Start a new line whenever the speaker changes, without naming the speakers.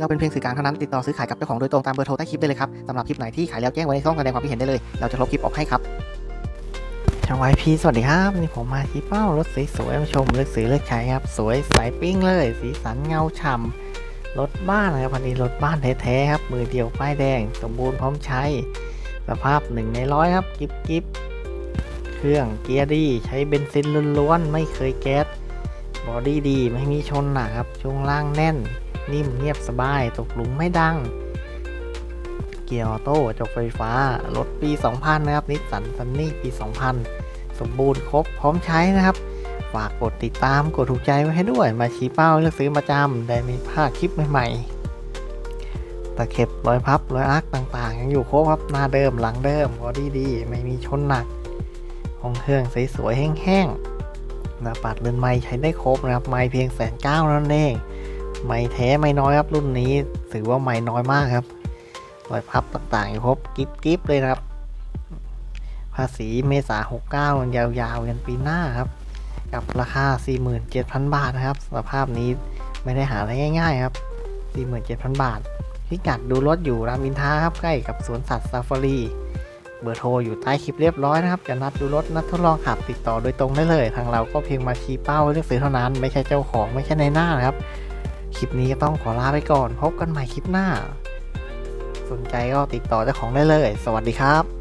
เราเป็นเพียงสื่อกลางเท่านั้นติดต่อซื้อขายกับเจ้าของโดยตรงตามเบอร์โทรใต้คลิปได้เลยครับสำหรับคลิปไหนที่ขายแล้วแจ้งไว้ในช่องแสดงความคิดเห็นได้เลย เราจะลบคลิปออกให้ครับช่างไวพีสวัสดีครับนี่ผมมาที่เป้ารถสวยๆมาชมเลือกซื้อเลือกใช้ครับสวยใสปิ้งเลย สีสันเงาฉ่ำรถบ้านนะครับพันนี้รถบ้านแท้ๆครับมือเดียวป้ายแดง สมบูรณ์พร้อมใช้สภาพหนึ่งในร้อยครับกิบกิบเครื่องเกียร์ดีใช้เบนซินล้วนๆไม่เคยแก๊ส บอดี้ดีไม่มีชนหนักครับ ช่วงล่างแน่น นิ่มเงียบสบาย ตกหลุมไม่ดัง เกียร์ออโต้จกไฟฟ้า รถปี 2000 นะครับ นิสสันซันนี่ปี 2000 สมบูรณ์ครบพร้อมใช้นะครับ ฝากกดติดตามกดถูกใจไว้ให้ด้วย มาชี้เป้าเลือกซื้อประจำได้มีภาคคลิปใหม่ๆ ตะเข็บรอยพับรอยอักต่างๆ ยังอยู่ครบครับหน้าเดิมหลังเดิมบอดี้ดี ไม่มีชนหนักห้องเครื่องสวยๆแห้งๆ น้าปัดเรือนไม้ใช้ได้ครบนะครับ ไม้เพียงแสนเก้านั่นเอง ไม่แท้ไม่น้อยครับรุ่นนี้ ถือว่าไม่น้อยมากครับรอยพับต่างๆอยู่ครบกิฟกิฟเลยครับ ภาษีเมษา69ยาวๆกันปีหน้าครับ กับราคา 47,000 บาทนะครับ สภาพนี้ไม่ได้หาอะไรง่าย ๆ ครับ 47,000 บาทพิกัดดูรถอยู่รามอินทาครับใกล้กับสวนสัตว์ซาฟารี เบอร์โทรอยู่ใต้คลิปเรียบร้อยนะครับจะนัดดูรถนัดทดลองขับติดต่อโดยตรงได้เลย ทางเราก็เพียงมาชี้เป้าเลือกซื้อเท่านั้น ไม่ใช่เจ้าของไม่ใช่ในหน้านะครับ คลิปนี้ก็ต้องขอลาไปก่อน พบกันใหม่คลิปหน้า สนใจก็ติดต่อเจ้าของได้เลย สวัสดีครับ